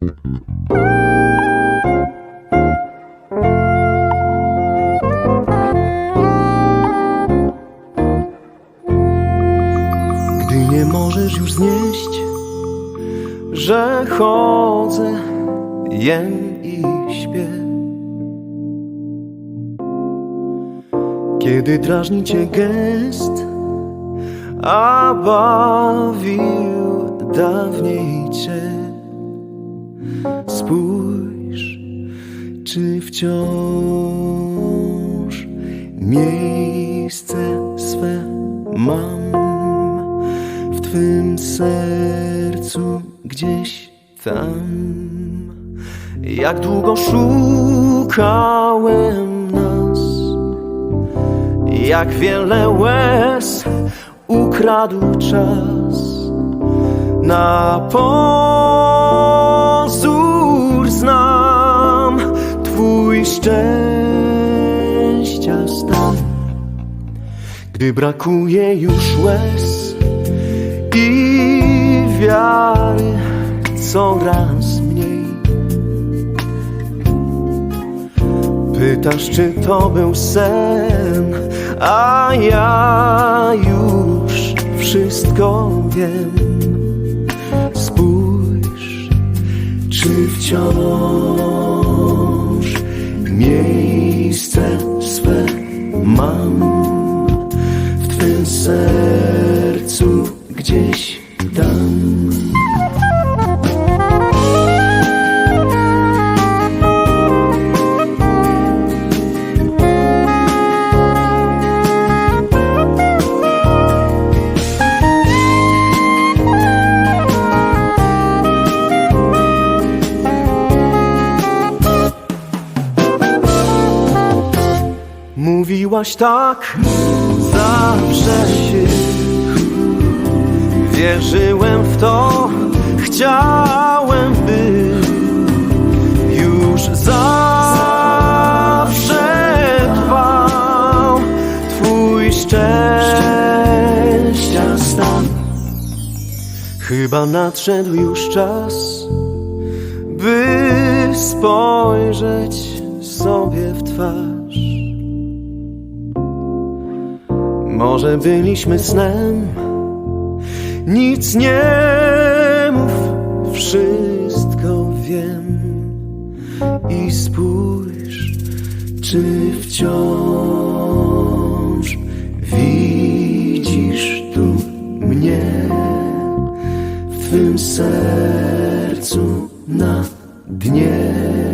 Gdy nie możesz już znieść, że chodzę, jem i śpię. Kiedy drażni cię gest, a bawił dawniej cię. Spójrz, czy wciąż miejsce swe mam w twym sercu gdzieś tam. Jak długo szukałem nas, jak wiele łez ukradł czas. Na pozór Twój szczęścia stan Gdy brakuje już łez i wiary coraz mniej Pytasz, czy to był sen, a ja już wszystko wiem. Spójrz, czy wciąż miejsce swe mam w Twym sercu gdzieś tam. Mówiłaś tak? Zawsze się Wierzyłem w to, chciałem by Już zawsze trwał Twój szczęścia Chyba nadszedł już czas By spojrzeć Może byliśmy snem, nic nie mów, wszystko wiem. I spójrz, czy wciąż widzisz tu mnie w twym sercu na dnie.